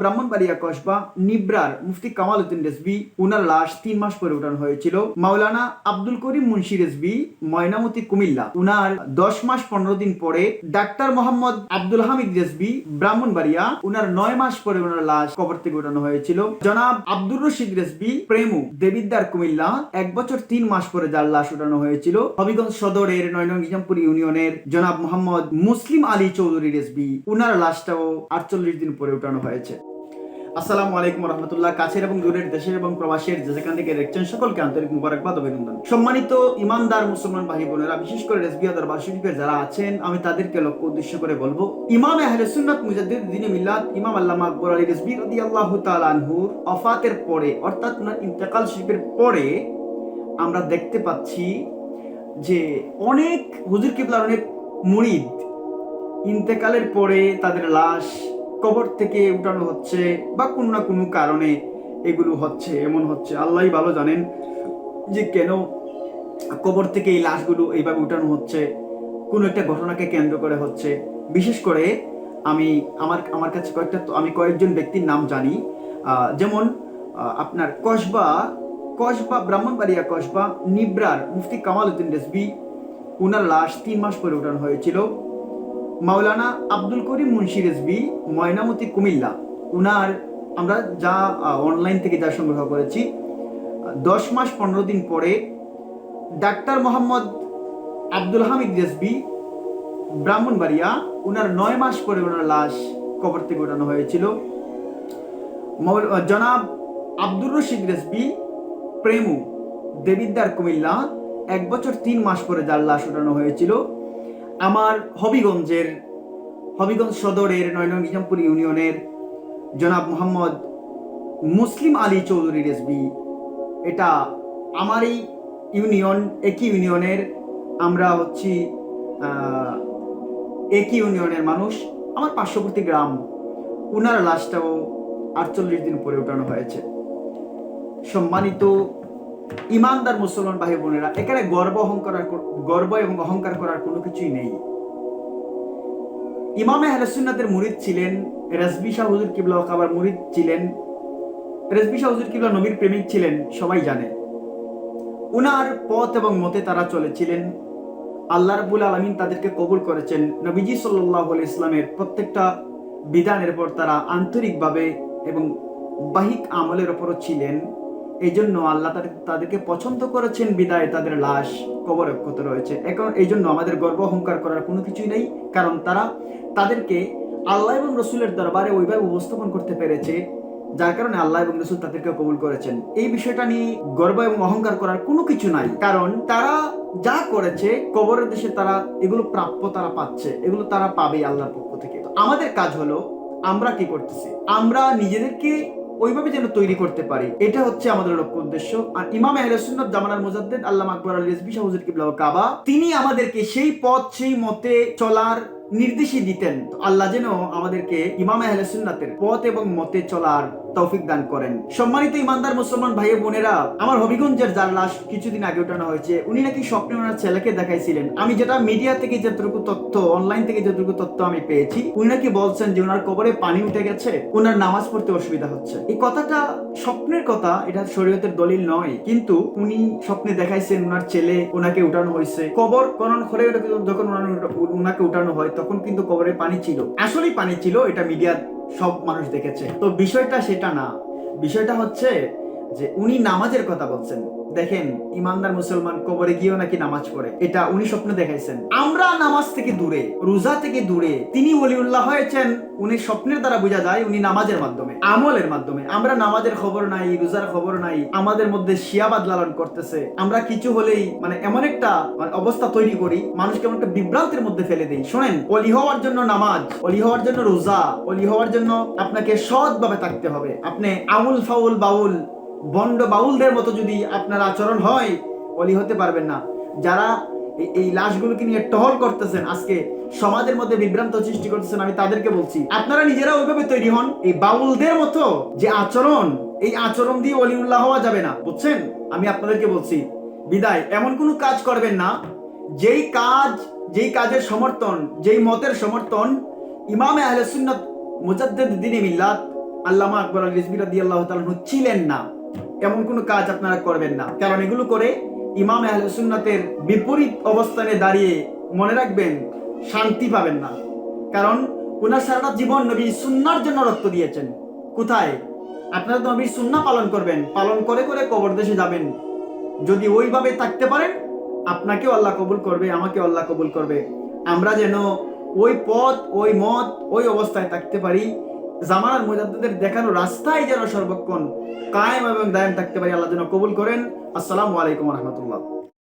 ব্রাহ্মণবাড়িয়া কসবা নিব্রার মুফতি কামাল উদ্দিন রেসবি উনার লাশ তিন মাস পরে উঠানো হয়েছিল। মাওলানা আব্দুল করিম মুন্সি রেসবি ময়নামতি কুমিল্লা। উনার দশ মাস পনেরো দিন পরে ডাক্তার মোহাম্মদ আব্দুল হামিদ রেসবি ব্রাহ্মণবাড়িয়া উনার নয় মাস পরে উনার লাশ কবর থেকে উঠানো হয়েছিল। জনাব আব্দুর রশিদ রেসবি প্রেমু দেবিদ্দার কুমিল্লা, এক বছর তিন মাস পরে যার লাশ উঠানো হয়েছিল। হবিগঞ্জ সদরের নয়নং নিজামপুর ইউনিয়নের জনাব মোহাম্মদ মুসলিম আলী চৌধুরী রেসবি উনার লাশটাও আটচল্লিশ দিন পরে উঠানো হয়েছে। আসসালামু আলাইকুম রহমতুল্লাহ। কাছের এবং দূরের দেশের এবং প্রবাসের যে যেখান থেকে দেখছেন, সকলকে আন্তরিক মুবারকবাদ অভিনন্দন। সম্মানিত ইমানদার মুসলমান ভাই বোনেরা, বিশেষ করে রেসবিয়া দরবার শরীফে যারা আছেন, আমি তাদেরকে লক্ষ্য উদ্দেশ্য করে বলব, ইমাম আহলে সুন্নাত মুজাদ্দিদ দিনে মিলাদ ইমাম আল্লামা আকবর আলী রেসবি রাদিয়াল্লাহু তাআলা আনহুর অফাতের পরে, অর্থাৎ ওনার ইন্তেকাল শরীফের পরে, আমরা দেখতে পাচ্ছি যে অনেক হুজুর কিবলার অনেক মুরিদ ইন্তেকালের পরে তাদের লাশ কবর থেকে উঠানো হচ্ছে বা কোনো না কোনো কারণে এগুলো হচ্ছে, এমন হচ্ছে। আল্লাহই ভালো জানেন যে কেন কবর থেকে এই লাশগুলো এইভাবে উঠানো হচ্ছে, কোনো একটা ঘটনাকে কেন্দ্র করে হচ্ছে। বিশেষ করে আমি আমার আমার কাছে কয়েকটা, আমি কয়েকজন ব্যক্তির নাম জানি। যেমন আপনার কসবা কসবা, ব্রাহ্মণবাড়িয়া কসবা, নিব্রার, মুফতি কামাল উদ্দিন রেসবি উনার লাশ তিন মাস পরে উঠানো হয়েছিল। মাওলানা আব্দুল করিম মুন্সি রেসবি ময়নামতি কুমিল্লা। উনার আমরা যা অনলাইন থেকে যা সংগ্রহ করেছি, দশ মাস পনেরো দিন পরে ডাক্তার মোহাম্মদ আব্দুল হামিদ রেসবি ব্রাহ্মণবাড়িয়া, উনার নয় মাস পরে ওনার লাশ কবর থেকে ওঠানো হয়েছিল জনাব আব্দুর রশিদ রেসবি প্রেমু দেবিদ্দার কুমিল্লা, এক বছর তিন মাস পরে যার লাশ ওঠানো হয়েছিল। আমার হবিগঞ্জের হবিগঞ্জ সদরের নয়ন নিজামপুর ইউনিয়নের জনাব মোহাম্মদ মুসলিম আলী চৌধুরী রেসবি এটা আমার এই ইউনিয়ন, একই ইউনিয়নের। আমরা হচ্ছি একই ইউনিয়নের মানুষ। আমার পার্শ্ববর্তী গ্রাম, উনার লাশটাও আটচল্লিশ দিন পরে উঠানো হয়েছে। সম্মানিত ইমানদার মুসলমান ভাই বোনেরা, এখানে গর্ব অহংকার গর্ব এবং অহংকার করার কোনো কিছুই নেই। ইমামে আহলসুন্নাতের মুরিদ ছিলেন, রেজবি শাহ হুজুর কিবলা কাবার মুরিদ ছিলেন, রেজবি শাহ হুজুর কিবলা নবীর প্রেমিক ছিলেন, সবাই জানে। উনার পথ এবং মতে তারা চলেছিলেন। আল্লাহ রাবুল আলমিন তাদেরকে কবুল করেছেন। নবীজি সাল্লাহ ইসলামের প্রত্যেকটা বিধানের পর তারা আন্তরিকভাবে এবং বাহিক আমলের ওপরও ছিলেন। এই জন্য আল্লাহ তাদের, তাদেরকে পছন্দ করেছেন বিদায়, তাদের লাশ কবর অক্ষত রয়েছে। এখন এই জন্য আমাদের গর্ব অহংকার করার কোনো কিছুই নেই, কারণ তারা তাদেরকে আল্লাহ এবং রসুলের দরবারে ওইভাবে উপস্থাপন করতে পেরেছে, যার কারণে আল্লাহ এবং রসুল তাদেরকে কবুল করেছেন। এই বিষয়টা নিয়ে গর্ব এবং অহংকার করার কোনো কিছু নাই, কারণ তারা যা করেছে, কবরের দেশে তারা এগুলো প্রাপ্য তারা পাচ্ছে, এগুলো তারা পাবে আল্লাহর পক্ষ থেকে। আমাদের কাজ হলো, আমরা কি করতেছি? আমরা নিজেদেরকে ওইভাবে যেন তৈরি করতে পারি। এটা হচ্ছে আমাদের লক্ষ্য উদ্দেশ্য। আর ইমাম আহলসুন্নত, জামানার মুজাদ্দেদ, আল্লাহ আকবর আলী রেজবি শাহ হুজুর কিবলা কাবা, তিনি আমাদেরকে সেই পথ, সেই মতে চলার নির্দেশই দিতেন। আল্লাহ যেন আমাদেরকে ইমাম আহলসুন্নাতের পথ এবং মতে চলার তৌফিক দান করেন। সম্মানিত ইমানদার মুসলমান ভাই বোনেরা, আমার হবিগঞ্জের যার লাশ কিছুদিন আগে ওঠানো হয়েছে, উনি নাকি স্বপ্নে ওনার ছেলেকে দেখাইছিলেন। আমি যেটা মিডিয়া থেকে যতটুকু তথ্য অনলাইন থেকে যতটুকু তথ্য আমি পেয়েছি, উনি নাকি বলছেন যে ওনার কবরে পানি উঠে গেছে, ওনার নামাজ পড়তে অসুবিধা হচ্ছে। এই কথাটা স্বপ্নের কথা, এটা শরীয়তের দলিল নয়, কিন্তু উনি স্বপ্নে দেখাইছেন ওনার ছেলে ওনাকে উঠানো হয়েছে। কবর খনন করে যখন ওনাকে উঠানো হয়, তখন কিন্তু কবরে পানি ছিল। আসলেই পানি ছিল, এটা মিডিয়া সব মানুষ দেখেছে। তো বিষয়টা সেটা না। বিষয়টা হচ্ছে যে উনি নামাজের কথা বলছেন। দেখেন, ইমানদার মুসলমান কবরে গিয়েও নাকি নামাজ পড়ে। এটা উনি স্বপ্ন দেখাইছেন। আমরা নামাজ থেকে দূরে, রোজা থেকে দূরে, তিনি ওলিউল্লাহ হয়েছেন, উনি স্বপ্নের দ্বারা বোঝা যায় উনি নামাজের মাধ্যমে, আমলের মাধ্যমে। আমরা নামাজের খবর নাই, রোজার খবর নাই, আমাদের মধ্যে শিয়াবাদ লালন করতেছে। আমরা কিছু হলেই মানে এমন একটা মানে অবস্থা তৈরি করি মানুষকে এমন একটা বিভ্রান্তের মধ্যে ফেলে দেই। শোনেন, অলি হওয়ার জন্য নামাজ, অলি হওয়ার জন্য রোজা, অলি হওয়ার জন্য আপনাকে সৎভাবে থাকতে হবে। আপনি আউল ফাউল বাউল বন্ড বাউলদের মতো যদি আপনার আচরণ হয়, অলি হতে পারবেন না। যারা এই- লাশগুলোকে নিয়ে টহল করতেছেন, আজকে সমাজের মধ্যে বিভ্রান্ত সৃষ্টি করতেছেন, আমি তাদেরকে বলছি, আপনারা নিজেরা ওইভাবে তৈরি হন। এই বাউলদের মতো যে আচরণ, এই আচরণ দিয়ে অলিউল্লাহ হওয়া যাবে না। বুঝছেন? আমি আপনাদেরকে বলছি, বিদায়, এমন কোনো কাজ করবেন না, যেই কাজ, যেই কাজের সমর্থন, যেই মতের সমর্থন ইমামে আহলে সুন্নাত মুজাদ্দিদ দিনে মিল্লাত আল্লামা আকবর আল রিজবি আল্লাহ তালু ছিলেন না। এমন কোনো কাজ আপনারা করবেন না। কারণ এগুলো করে ইমাম আহলে সুন্নাতের বিপরীত অবস্থানে দাঁড়িয়ে মনে রাখবেন, শান্তি পাবেন না। কারণ ওনার সারাটা জীবন নবী সুন্নার জন্য রক্ত দিয়েছেন। কোথায়? আপনারা তো নবীর সুন্না পালন করবেন। পালন করে করে কবর দেশে যাবেন। যদি ওইভাবে থাকতে পারেন, আপনাকেও আল্লাহ কবুল করবে আমাকে আল্লাহ কবুল করবে। আমরা যেন ওই পথ, ওই মত, ওই অবস্থায় থাকতে পারি জামানার মুজাদ্দিদের দেখানো রাস্তায় যেন সর্বক্ষণ কায়েম এবং দায়েম থাকতে পারি, আল্লাহ যেন কবুল করেন। আসসালামু আলাইকুম রহমতুল্লাহ।